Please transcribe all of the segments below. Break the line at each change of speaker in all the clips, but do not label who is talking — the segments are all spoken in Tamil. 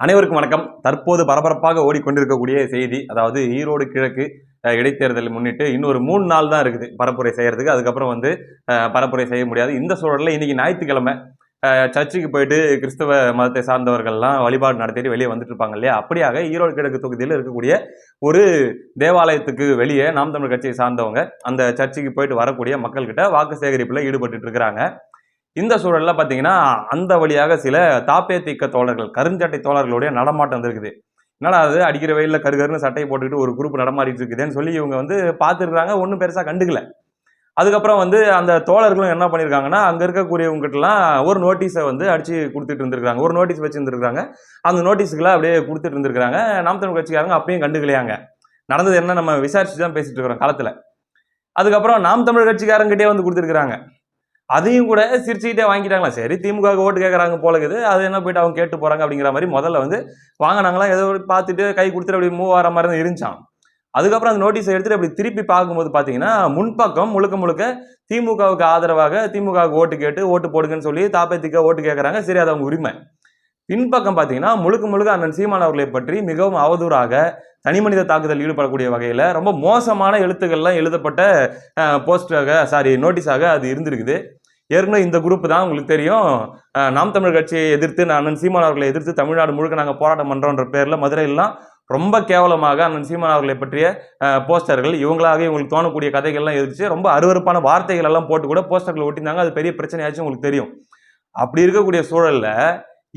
அனைவருக்கும் வணக்கம். தற்போது பரபரப்பாக ஓடிக்கொண்டிருக்கக்கூடிய செய்தி அதாவது ஈரோடு கிழக்கு இடைத்தேர்தலை முன்னிட்டு இன்னொரு மூணு நாள் தான் இருக்குது பரப்புரை செய்கிறதுக்கு அதுக்கப்புறம் வந்து பரப்புரை செய்ய முடியாது. இந்த சூழலில் இன்றைக்கி ஞாயிற்றுக்கிழமை சர்ச்சுக்கு போயிட்டு கிறிஸ்தவ மதத்தை சார்ந்தவர்கள்லாம் வழிபாடு நடத்திட்டு வெளியே வந்துட்டு இருப்பாங்க இல்லையா? அப்படியாக ஈரோடு கிழக்கு தொகுதியில் இருக்கக்கூடிய ஒரு தேவாலயத்துக்கு வெளியே நாம் தமிழ் கட்சியை சார்ந்தவங்க அந்த சர்ச்சுக்கு போயிட்டு வரக்கூடிய மக்கள்கிட்ட வாக்கு சேகரிப்பில் ஈடுபட்டு இருக்கிறாங்க. இந்த சூழல்ல பார்த்தீங்கன்னா அந்த வழியாக சில தாப்பேத்திக்க தோழர்கள் கருஞ்சட்டை தோழர்களுடைய நடமாட்டம் இருக்குது என்னடா அது? அடிக்கிற வெயில்ல கருகருன்னு சட்டையை போட்டுக்கிட்டு ஒரு குரூப் நடமாடிட்டு இருக்குதுன்னு சொல்லி இவங்க வந்து பார்த்துருக்காங்க ஒன்றும் பெருசாக கண்டுக்கல. அதுக்கப்புறம் வந்து அந்த தோழர்களும் என்ன பண்ணியிருக்காங்கன்னா அங்கே இருக்கக்கூடியவங்ககிட்டலாம் ஒரு நோட்டீஸை வந்து அடித்து கொடுத்துட்டு இருந்திருக்காங்க ஒரு நோட்டீஸ் வச்சுருந்துருக்காங்க அந்த நோட்டீஸுக்கெல்லாம் அப்படியே கொடுத்துட்டு இருந்திருக்காங்க நாம் தமிழ் கட்சிக்காரங்க அப்பயும் கண்டுக்கலையாங்க. நடந்தது என்ன நம்ம விசாரிச்சு தான் பேசிட்டு இருக்கிறோம் காலத்தில். அதுக்கப்புறம் நாம் தமிழ் கட்சிக்காரங்கிட்டே வந்து கொடுத்துருக்குறாங்க. அதையும் கூட சிரிச்சுக்கிட்டே வாங்கிட்டாங்களா? சரி திமுக ஓட்டு கேட்குறாங்க போலக்குது. அது என்ன போயிட்டு அவங்க கேட்டு போகிறாங்க அப்படிங்கிற மாதிரி முதல்ல வந்து வாங்கினாங்களாம் ஏதோ பார்த்துட்டு கை கொடுத்துட்டு அப்படி மூவ் ஆகிற மாதிரி தான் இருந்துச்சான் அதுக்கப்புறம் அந்த நோட்டீஸை எடுத்துகிட்டு அப்படி திருப்பி பார்க்கும்போது பார்த்தீங்கன்னா முன்பக்கம் முழுக்க முழுக்க திமுகவுக்கு ஆதரவாக திமுகவுக்கு ஓட்டு கேட்டு ஓட்டு போடுங்கன்னு சொல்லி தாப்பத்திக்க ஓட்டு கேட்குறாங்க சரி அது அவங்க உரிமை. பின்பக்கம் பார்த்தீங்கன்னா முழுக்க முழுக்க அண்ணன் சீமான் அவர்களை பற்றி மிகவும் அவதூறாக தனி மனித தாக்குதல் ஈடுபடக்கூடிய வகையில் ரொம்ப மோசமான எழுத்துக்கள்லாம் எழுதப்பட்ட போஸ்டாக சாரி நோட்டீஸாக அது இருந்திருக்குது. ஏற்கனவே இந்த குரூப் தான் உங்களுக்கு தெரியும். நாம் தமிழ் கட்சியை எதிர்த்து நான் அண்ணன் சீமான் அவர்களை எதிர்த்து தமிழ்நாடு முழுக்க நாங்கள் போராட்டம் பண்ணுறோன்ற பேரில் மதுரையிலாம் ரொம்ப கேவலமாக அண்ணன் சீமான் அவர்களை பற்றிய போஸ்டர்கள் இவங்களாக இவங்களுக்கு தோணக்கூடிய கதைகள்லாம் எதிர்த்து ரொம்ப அருவருப்பான வார்த்தைகள் எல்லாம் போட்டு கூட போஸ்டர்கள் ஒட்டியிருந்தாங்க. அது பெரிய பிரச்சனையாச்சும் உங்களுக்கு தெரியும். அப்படி இருக்கக்கூடிய சூழலில்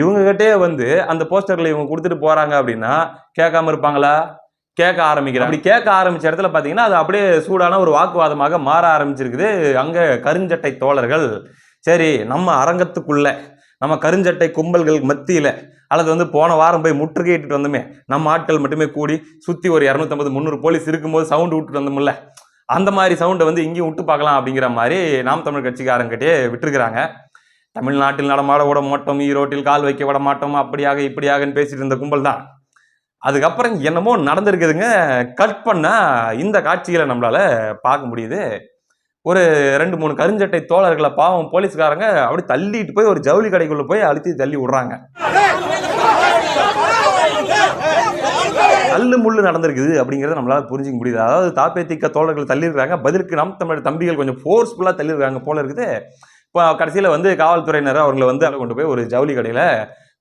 இவங்ககிட்டே வந்து அந்த போஸ்டர்களை இவங்க கொடுத்துட்டு போகிறாங்க அப்படின்னா கேட்காம இருப்பாங்களா? கேட்க ஆரம்பிக்கிறேன். அப்படி கேட்க ஆரம்பிச்ச இடத்துல பார்த்தீங்கன்னா அது அப்படியே சூடான ஒரு வாக்குவாதமாக மாற ஆரம்பிச்சிருக்குது. அங்கே கருஞ்சட்டை தோழர்கள் சரி நம்ம அரங்கத்துக்குள்ளே நம்ம கருஞ்சட்டை கும்பல்கள் மத்தியில் அல்லது வந்து போன வாரம் போய் முற்றுகையிட்டு வந்தோமே நம்ம ஆட்கள் மட்டுமே கூடி சுற்றி ஒரு இரநூத்தம்பது முந்நூறு போலீஸ் இருக்கும்போது சவுண்டு விட்டுட்டு வந்தோம்ல அந்த மாதிரி சவுண்டை வந்து இங்கேயும் விட்டு பார்க்கலாம் அப்படிங்கிற மாதிரி நாம் தமிழ் கட்சிக்காரங்கிட்டே விட்டுருக்குறாங்க. தமிழ்நாட்டில் நடமாட விட மாட்டோம் ஈரோட்டில் கால் வைக்க விட மாட்டோம் அப்படியாக இப்படியாகன்னு பேசிட்டு இருந்த கும்பல் தான் அதுக்கப்புறம் என்னமோ நடந்திருக்குதுங்க. கட் பண்ணால் இந்த காட்சிகளை நம்மளால் பார்க்க முடியுது. ஒரு ரெண்டு மூணு கருஞ்சட்டை தோழர்களை பாவம் போலீஸ்காரங்க அப்படி தள்ளிட்டு போய் ஒரு ஜவுளி கடைக்குள்ளே போய் அழுத்தி தள்ளி விடுறாங்க. தள்ளு முள்ளு நடந்திருக்குது அப்படிங்கிறத நம்மளால் புரிஞ்சுக்க முடியுது. அதாவது தாப்பேத்திக்க தோழர்கள் தள்ளியிருக்காங்க. பதிலுக்கு நம் தமிழ் தம்பிகள் கொஞ்சம் ஃபோர்ஸ்ஃபுல்லாக தள்ளியிருக்காங்க போல இருக்குது. இப்போ கடைசியில் வந்து காவல்துறையினர் அவங்களை வந்து அதை கொண்டு போய் ஒரு ஜவுளி கடையில்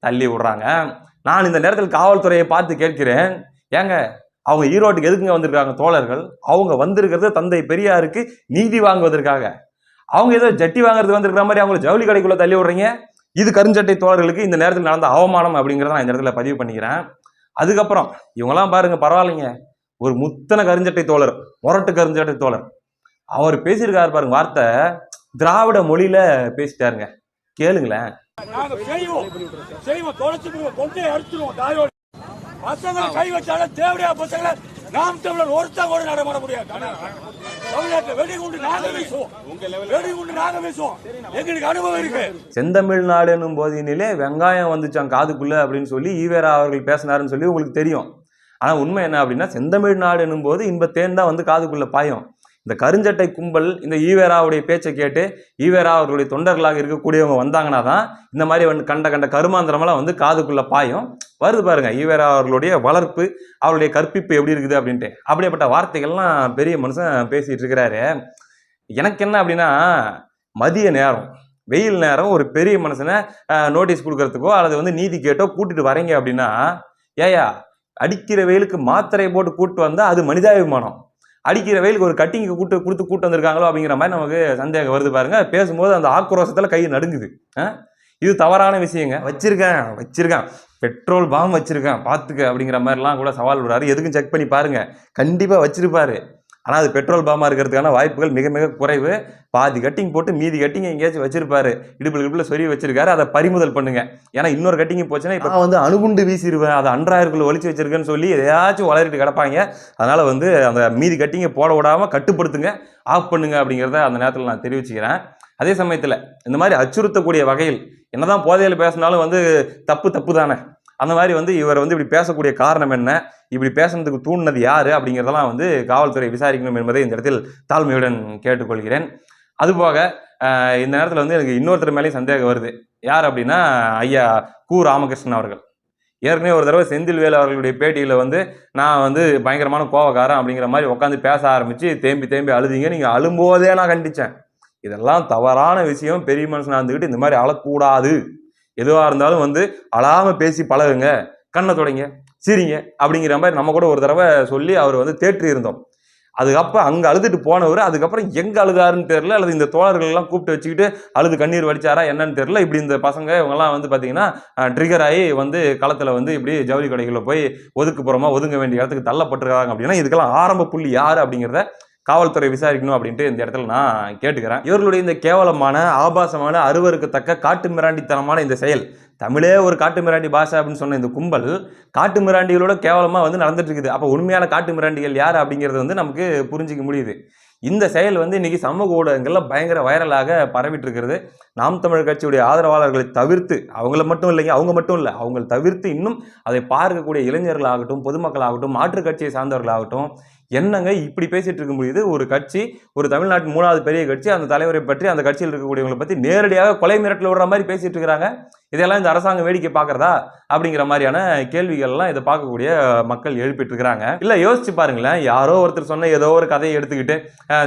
தள்ளி விடுறாங்க. நான் இந்த நேரத்தில் காவல்துறையை பார்த்து கேட்கிறேன். ஏங்க அவங்க ஈரோட்டுக்கு எதுக்குங்க வந்திருக்காங்க தோழர்கள்? அவங்க வந்திருக்கிறது தந்தை பெரியாருக்கு நீதி வாங்குவதற்காக. அவங்க ஏதோ ஜட்டி வாங்குறதுக்கு வந்திருக்கிற மாதிரி அவங்களை ஜவுளி கடைக்குள்ள தள்ளி விடுறீங்க? இது கருஞ்சட்டை தோழர்களுக்கு இந்த நேரத்தில் நடந்த அவமானம் அப்படிங்கிறத நான் இந்த இடத்துல பதிவு பண்ணிக்கிறேன். அதுக்கப்புறம் இவங்கெல்லாம் பாருங்க பரவாயில்லைங்க. ஒரு முத்தன கருஞ்சட்டை தோழர் முரட்டு கருஞ்சட்டை தோழர். அவர் பேசியிருக்காரு பாருங்க வார்த்தை. திராவிட மொழியில பேசிட்டாருங்க. கேளுங்களேன்.
நாங்க செய்வோம். செய்வோம். தொலைச்சு கொண்டே அடிச்சிருவோம். தாயோடு. பசங்களை கை தேவையா பசங்களை நாம் தமிழர் கூட நடமாட முடியாது.
செந்தமிழ்நாடு என்னும் போதினிலே வெங்காயம் வந்துச்சான் காதுக்குள்ள அப்படின்னு சொல்லி ஈவேரா அவர்கள் பேசினாருன்னு சொல்லி உங்களுக்கு தெரியும். ஆனா உண்மை என்ன அப்படின்னா செந்தமிழ்நாடு என்னும் போது இன்ப தேன் தான் வந்து காதுக்குள்ள பாயும். இந்த கருஞ்சட்டை கும்பல் இந்த ஈவேராவுடைய பேச்சை கேட்டு ஈவேரா அவர்களுடைய தொண்டர்களாக இருக்கக்கூடியவங்க வந்தாங்கன்னா தான் இந்த மாதிரி வந்து கண்ட கண்ட கருமாந்திரமெல்லாம் வந்து காதுக்குள்ளே பாயும். வருது பாருங்க ஈவேரா அவர்களுடைய வளர்ப்பு அவருடைய கற்பிப்பு எப்படி இருக்குது அப்படின்ட்டு. அப்படியேப்பட்ட வார்த்தைகள்லாம் பெரிய மனுஷன் பேசிகிட்டு இருக்கிறாரு. எனக்கு என்ன அப்படின்னா மதிய நேரம் வெயில் நேரம் ஒரு பெரிய மனுஷனை நோட்டீஸ் கொடுக்கறதுக்கோ அல்லது வந்து நீதி கேட்டோ கூட்டிட்டு வரீங்க அப்படின்னா ஏயா அடிக்கிற வெயிலுக்கு மாத்திரை போட்டு கூட்டு வந்தால் அது மனிதாபிமானம். அடிக்கிற வெயிலுக்கு ஒரு கட்டிங்க கூட்டு கொடுத்து கூட்டு வந்திருக்காங்களோ அப்படிங்கிற மாதிரி நமக்கு சந்தேகம் வருது பாருங்க. பேசும்போது அந்த ஆக்ரோஷத்தில் கை நடுங்குது. ஆ? இது தவறான விஷயங்க. வச்சிருக்கேன் வச்சிருக்கேன். பெட்ரோல் பாம் வச்சிருக்கேன். பார்த்துக்க அப்படிங்கிற மாதிரிலாம் கூட சவால் விடுறாரு. எதுக்கும் செக் பண்ணி பாருங்க. கண்டிப்பாக வச்சிருப்பாரு. ஆனால் அது பெட்ரோல் பாமாக இருக்கிறதுக்கான வாய்ப்புகள் மிக மிக குறைவு. பாதி கட்டிங் போட்டு மீதி கட்டிங் எங்கேயாச்சும் வச்சிருப்பாரு. இடுப்பில் இடுப்பில் சொறி வச்சிருக்காரு. அதை பறிமுதல் பண்ணுங்க. ஏன்னா இன்னொரு கட்டிங் போச்சுன்னா இப்போ வந்து அணுகுண்டு வீசிடுவேன். அதை அன்றாயிரக்குள்ளே ஒழிச்சு வச்சிருக்கேன்னு சொல்லி எதையாச்சும் வளரிட்டு கிடப்பாங்க. அதனால் வந்து அந்த மீதி கட்டிங்கை போட விடாமல் கட்டுப்படுத்துங்க. ஆஃப் பண்ணுங்க அப்படிங்கிறத அந்த நேரத்தில் நான் தெரிவிச்சுக்கிறேன். அதே சமயத்தில் இந்த மாதிரி அச்சுறுத்தக்கூடிய வகையில் என்னதான் போதையில் பேசினாலும் வந்து தப்பு தப்பு தானே? அந்த மாதிரி வந்து இவர் வந்து இப்படி பேசக்கூடிய காரணம் என்ன? இப்படி பேசுனதுக்கு தூண்டினது யார்? அப்படிங்கிறதெல்லாம் வந்து காவல்துறை விசாரிக்கணும் என்பதை இந்த இடத்தில் தாழ்மையுடன் கேட்டுக்கொள்கிறேன். அதுபோக இந்த நேரத்தில் வந்து எனக்கு இன்னொருத்தர் மேலேயும் சந்தேகம் வருது. யார் அப்படின்னா ஐயா கு. ராமகிருஷ்ணன் அவர்கள். ஏற்கனவே ஒரு தடவை செந்தில்வேல் அவர்களுடைய பேட்டியில் வந்து நான் வந்து பயங்கரமான கோவக்காரன் அப்படிங்கிற மாதிரி உட்காந்து பேச ஆரம்பித்து தேம்பி தேம்பி அழுதிங்க நீங்கள் அழும்போதே நான் கண்டிச்சேன். இதெல்லாம் தவறான விஷயம் பெரிய மனுஷனாக இருந்துக்கிட்டு இந்த மாதிரி அழக்கூடாது. எதுவாக இருந்தாலும் வந்து அழாமல் பேசி பழகுங்க கண்ணை தொடங்க சிரிங்க அப்படிங்கிற மாதிரி நம்ம கூட ஒரு தடவை சொல்லி அவர் வந்து தேற்றி இருந்தோம். அதுக்கப்புறம் அங்கே அழுதுட்டு போனவர் அதுக்கப்புறம் எங்கே அழுதாருன்னு தெரியல அல்லது இந்த தோழர்கள்லாம் கூப்பிட்டு வச்சுக்கிட்டு அழுது கண்ணீர் வடிச்சாரா என்னன்னு தெரில இப்படி இந்த பசங்க இவங்கெல்லாம் வந்து பார்த்தீங்கன்னா ட்ரிகர் ஆகி வந்து களத்தில் வந்து இப்படி ஜவுளி கடைகளில் போய் ஒதுக்குப்புறமா ஒதுங்க வேண்டிய இடத்துக்கு தள்ளப்பட்டிருக்காங்க அப்படின்னா இதுக்கெல்லாம் ஆரம்ப புள்ளி யார் அப்படிங்கிறத காவல்துறை விசாரிக்கணும் அப்படின்ட்டு இந்த இடத்துல நான் கேட்டுக்கிறேன். இவர்களுடைய இந்த கேவலமான ஆபாசமான அருவருக்கத்தக்க காட்டு மிராண்டித்தனமான இந்த செயல் தமிழே ஒரு காட்டு மிராண்டி பாஷை அப்படின்னு சொன்ன இந்த கும்பல் காட்டு மிராண்டிகளோட கேவலமாக வந்து நடந்துட்டு இருக்குது. அப்போ உண்மையான காட்டு மிராண்டிகள் யார் அப்படிங்கிறது வந்து நமக்கு புரிஞ்சிக்க முடியுது. இந்த செயல் வந்து இன்னைக்கு சமூக ஊடகங்களில் பயங்கர வைரலாக பரவிட்டு இருக்கிறது. நாம் தமிழர் கட்சியுடைய ஆதரவாளர்களை தவிர்த்து அவங்கள மட்டும் இல்லைங்க அவங்க மட்டும் இல்லை அவங்களை தவிர்த்து இன்னும் அதை பார்க்கக்கூடிய இளைஞர்களாகட்டும் பொதுமக்களாகட்டும் மாற்றுக் கட்சியை சார்ந்தவர்களாகட்டும் என்னங்க இப்படி பேசிட்டு இருக்க முடியுது? ஒரு கட்சி ஒரு தமிழ்நாட்டின் மூணாவது பெரிய கட்சி அந்த தலைவரை பற்றி அந்த கட்சியில் இருக்கக்கூடியவங்களை பற்றி நேரடியாக கொலை மிரட்டல் விடுற மாதிரி பேசிட்டு இருக்கிறாங்க. இதெல்லாம் இந்த அரசாங்கம் வேடிக்கை பார்க்குறதா? அப்படிங்கிற மாதிரியான கேள்விகள்லாம் இதை பார்க்கக்கூடிய மக்கள் எழுப்பிட்டு இருக்கிறாங்க. இல்லை யோசிச்சு பாருங்களேன். யாரோ ஒருத்தர் சொன்ன ஏதோ ஒரு கதையை எடுத்துக்கிட்டு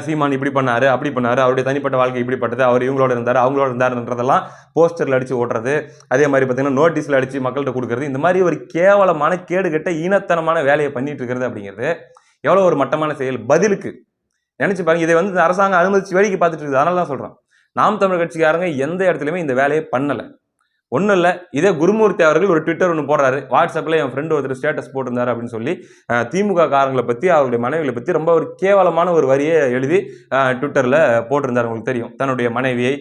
சீமான் இப்படி பண்ணாரு அப்படி பண்ணாரு அவருடைய தனிப்பட்ட வாழ்க்கை இப்படிப்பட்டது அவர் இவங்களோட இருந்தார் அவங்களோட இருந்தாருன்றதெல்லாம் போஸ்டரில் அடித்து ஓட்டுறது அதே மாதிரி பார்த்தீங்கன்னா நோட்டீஸில் அடிச்சு மக்கள்கிட்ட கொடுக்கறது இந்த மாதிரி ஒரு கேவலமான கேடுகட்ட ஈனத்தனமான வேலையை பண்ணிட்டு இருக்கிறது அப்படிங்கிறது எவ்வளோ ஒரு மட்டமான செயல்? பதிலுக்கு. நினச்சி பாருங்க இதை வந்து இந்த அரசாங்கம் அனுமதிச்சு வேடிக்கை பார்த்துட்டு இருக்குது. அதனால தான் சொல்கிறோம் நாம் தமிழ் கட்சிக்காரங்க எந்த இடத்துலையுமே இந்த வேலையை பண்ணலை. ஒன்றும் இல்லை இதே குருமூர்த்தி அவர்கள் ஒரு ட்விட்டர் ஒன்று போடுறாரு. வாட்ஸ்அப்பில் என் ஃப்ரெண்டு ஒருத்தர் ஸ்டேட்டஸ் போட்டிருந்தார் அப்படின்னு சொல்லி திமுக காரங்களை பற்றி அவருடைய மனைவிகளை பற்றி ரொம்ப ஒரு கேவலமான ஒரு வரியை எழுதி ட்விட்டரில் போட்டிருந்தாரு. உங்களுக்கு தெரியும். தன்னுடைய மனைவியை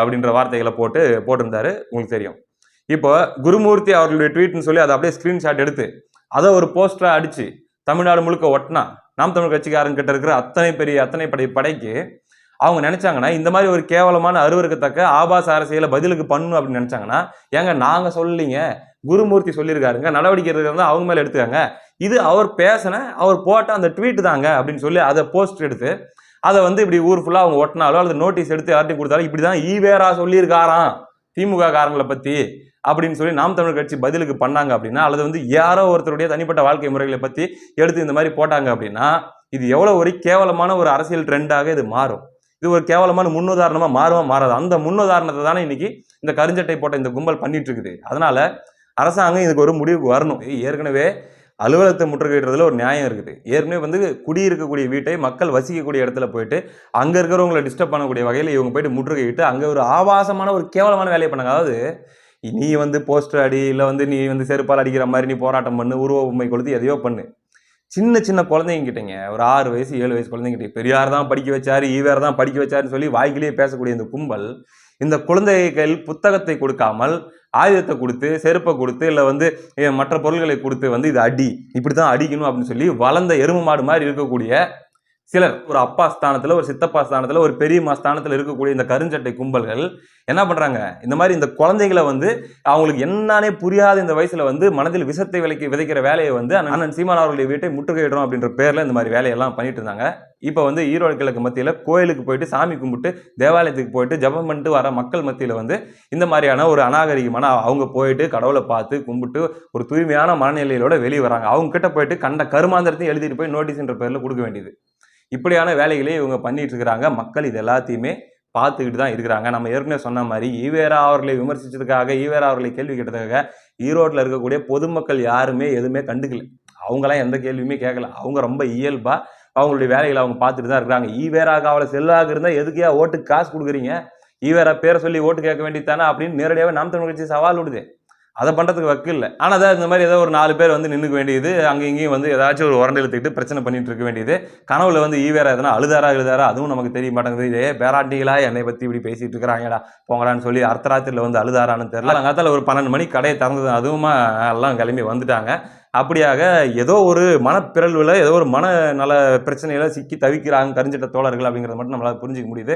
அப்படின்ற வார்த்தைகளை போட்டு போட்டிருந்தாரு. உங்களுக்கு தெரியும். இப்போ குருமூர்த்தி அவர்களுடைய ட்வீட்னு சொல்லி அதை அப்படியே ஸ்க்ரீன்ஷாட் எடுத்து அதை ஒரு போஸ்டராக அடிச்சு தமிழ்நாடு முழுக்க ஒட்டினா நாம் தமிழ் கட்சிக்காரங்கிட்ட இருக்கிற அத்தனை பெரிய அத்தனை படை படைக்கு அவங்க நினைச்சாங்கன்னா இந்த மாதிரி ஒரு கேவலமான அருவருக்கத்தக்க ஆபாச அரசியலை பதிலுக்கு பண்ணணும் அப்படின்னு நினைச்சாங்கன்னா ஏங்க நாங்க சொல்லீங்க குருமூர்த்தி சொல்லியிருக்காருங்க. நடவடிக்கை இருக்கிறதா அவங்க மேல எடுத்துக்காங்க. இது அவர் பேசின அவர் போட்ட அந்த ட்வீட் தாங்க அப்படின்னு சொல்லி அதை போஸ்ட் எடுத்து அதை வந்து இப்படி ஊர் ஃபுல்லாக அவங்க ஒட்டினாலோ அல்லது நோட்டீஸ் எடுத்து யார்ட்டையும் கொடுத்தாலும் இப்படி தான் ஈவேரா சொல்லியிருக்காராம். திமுக காரங்களை பற்றி அப்படின்னு சொல்லி நாம் தமிழர் கட்சி பதிலுக்கு பண்ணாங்க அப்படின்னா அல்லது வந்து யாரோ ஒருத்தருடைய தனிப்பட்ட வாழ்க்கை முறைகளை பற்றி எடுத்து இந்த மாதிரி போட்டாங்க அப்படின்னா இது எவ்வளோ ஒரு கேவலமான ஒரு அரசியல் ட்ரெண்டாக இது மாறும். இது ஒரு கேவலமான முன்னுதாரணமாக மாறுமா மாறாது. அந்த முன்னுதாரணத்தை தானே இன்னைக்கு இந்த கருஞ்சட்டை போட்ட இந்த கும்பல் பண்ணிட்டு இருக்குது அதனால அரசாங்கம் இதுக்கு ஒரு முடிவுக்கு வரணும். ஏற்கனவே அலுவலகத்தை முற்றுகையிடுறதுல ஒரு நியாயம் இருக்குது. ஏற்கனவே வந்து குடியிருக்கக்கூடிய வீட்டை மக்கள் வசிக்கக்கூடிய இடத்துல போயிட்டு அங்கே இருக்கிறவங்களை டிஸ்டர்ப் பண்ணக்கூடிய வகையில் இவங்க போயிட்டு முற்றுகையிட்டு அங்கே ஒரு ஆபாசமான ஒரு கேவலமான வேலையை பண்ணாங்க. அதாவது நீ வந்து போஸ்டர் அடி இல்லை வந்து நீ வந்து செருப்பால் அடிக்கிற மாதிரி நீ போராட்டம் பண்ணு உருவ உண்மை கொடுத்து எதையோ பண்ணு. சின்ன சின்ன குழந்தைங்கிட்டங்க ஒரு ஆறு வயசு ஏழு வயசு குழந்தைங்கிட்ட பெரியார் தான் படிக்க வச்சார் ஈவேர் தான் படிக்க வச்சாருன்னு சொல்லி வாய்க்கிலேயே பேசக்கூடிய இந்த கும்பல் இந்த குழந்தைகள் புத்தகத்தை கொடுக்காமல் ஆயுதத்தை கொடுத்து செருப்பை கொடுத்து இல்லை வந்து மற்ற பொருள்களை கொடுத்து வந்து இது அடி இப்படி தான் அடிக்கணும் அப்படின்னு சொல்லி வளர்ந்த எருமை மாடு மாதிரி இருக்கக்கூடிய சிலர் ஒரு அப்பா ஸ்தானத்தில் ஒரு சித்தப்பா ஸ்தானத்தில் ஒரு பெரியம்மா ஸ்தானத்தில் இருக்கக்கூடிய இந்த கருஞ்சட்டை கும்பல்கள் என்ன பண்ணுறாங்க இந்த மாதிரி இந்த குழந்தைகளை வந்து அவங்களுக்கு என்னன்னே புரியாத இந்த வயசில் வந்து மனதில் விஷத்தை விலைக்கு விதைக்கிற வேலையை வந்து அண்ணன் சீமான் அவர்களுடைய வீட்டை முற்றுகையிடுறோம் அப்படின்ற பேரில் இந்த மாதிரி வேலையெல்லாம் பண்ணிட்டு இருந்தாங்க. இப்போ வந்து ஈரோடு கிழக்கு மத்தியில் கோயிலுக்கு போயிட்டு சாமி கும்பிட்டு தேவாலயத்துக்கு போயிட்டு ஜெபம் பண்ணிட்டு வர மக்கள் மத்தியில் வந்து இந்த மாதிரியான ஒரு அநாகரிகமான அவங்க போயிட்டு கடவுளை பார்த்து கும்பிட்டு ஒரு தூய்மையான மனநிலையோட வெளியே வராங்க. அவங்க கிட்ட போயிட்டு கண்ட கருமாந்திரத்தையும் எழுதிட்டு போய் நோட்டீஸ்ன்ற பேரில் கொடுக்க வேண்டியது. இப்படியான வேலைகளே இவங்க பண்ணிட்டு இருக்கிறாங்க மக்கள் இது எல்லாத்தையுமே பார்த்துக்கிட்டு தான் இருக்கிறாங்க. நம்ம ஏற்கனவே சொன்ன மாதிரி ஈவேரா அவர்களை விமர்சித்ததுக்காக ஈவேரா அவர்களை கேள்வி கேட்டதுக்காக ஈரோட்டில் இருக்கக்கூடிய பொதுமக்கள் யாருமே எதுவுமே கண்டுக்கல. அவங்களாம் எந்த கேள்வியுமே கேட்கல. அவங்க ரொம்ப இயல்பா அவங்களுடைய வேலைகளை அவங்க பார்த்துட்டு தான் இருக்கிறாங்க. ஈவேரா காவல செல்லாக இருந்தால் எதுக்கே ஓட்டுக்கு காசு கொடுக்குறீங்க? ஈவேரா பேரை சொல்லி ஓட்டு கேட்க வேண்டியதானே அப்படின்னு நேரடியாகவே நாம் தமிழ் கட்சி சவால் விடுது. அதை பண்ணுறதுக்கு வக்கு இல்லை. ஆனால் அதான் இந்த மாதிரி ஏதோ ஒரு நாலு பேர் வந்து நின்றுக்க வேண்டியது அங்கே இங்கேயும் வந்து ஏதாச்சும் ஒரு உரண்டை இழுத்துக்கிட்டு பிரச்சனை பண்ணிட்டு இருக்க வேண்டியது. கனவுல வந்து ஈவேரா எதனா அழுதாரா எழுதாரா அதுவும் நமக்கு தெரிய மாட்டேங்குது. இதே பேராண்டிகளா என்னை பற்றி இப்படி பேசிட்டு இருக்கிறாங்கடா போங்கடான்னு சொல்லி அர்த்தராத்திரியில் வந்து அழுதாரான்னு தெரியல. அங்காத்தால ஒரு பன்னெண்டு மணி கடையை திறந்தது அதுவுமா எல்லாம் கிளம்பி வந்துட்டாங்க. அப்படியாக ஏதோ ஒரு மனப்பிறழ்வில் ஏதோ ஒரு மன நல பிரச்சனையில் சிக்கி தவிக்கிறாங்க கரிஞ்சிட்ட தோழர்கள் அப்படிங்கிறத மட்டும் நம்மளால் புரிஞ்சிக்க முடியுது.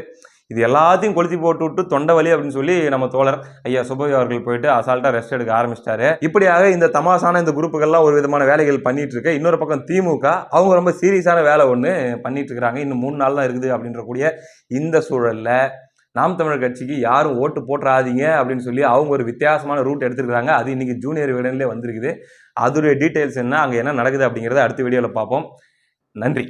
இது எல்லாத்தையும் கொளுத்தி போட்டு விட்டு தொண்டை வலி அப்படின்னு சொல்லி நம்ம தோழர் ஐயா சுபவி அவர்கள் போயிட்டு அசால்ட்டாக ரெஸ்ட் எடுக்க ஆரம்பிச்சிட்டாரு. இப்படியாக இந்த தமாசான இந்த குரூப்புகள்லாம் ஒரு விதமான வேலைகள் பண்ணிட்டு இருக்கு. இன்னொரு பக்கம் திமுக அவங்க ரொம்ப சீரியஸான வேலை ஒன்று பண்ணிட்டு இருக்கிறாங்க இன்னும் மூணு நாள் தான் இருக்குது அப்படின்ற கூடிய இந்த சூழலில் நாம் தமிழர் கட்சிக்கு யாரும் ஓட்டு போட்டுறாதீங்க அப்படின்னு சொல்லி அவங்க ஒரு வித்தியாசமான ரூட் எடுத்துருக்காங்க அது இன்னைக்கு ஜூனியர் விடன்லேயே வந்திருக்குது. அதோடைய டீட்டெயில்ஸ் என்ன அங்கே என்ன நடக்குது அப்படிங்கிறத அடுத்த வீடியோவில் பார்ப்போம். நன்றி.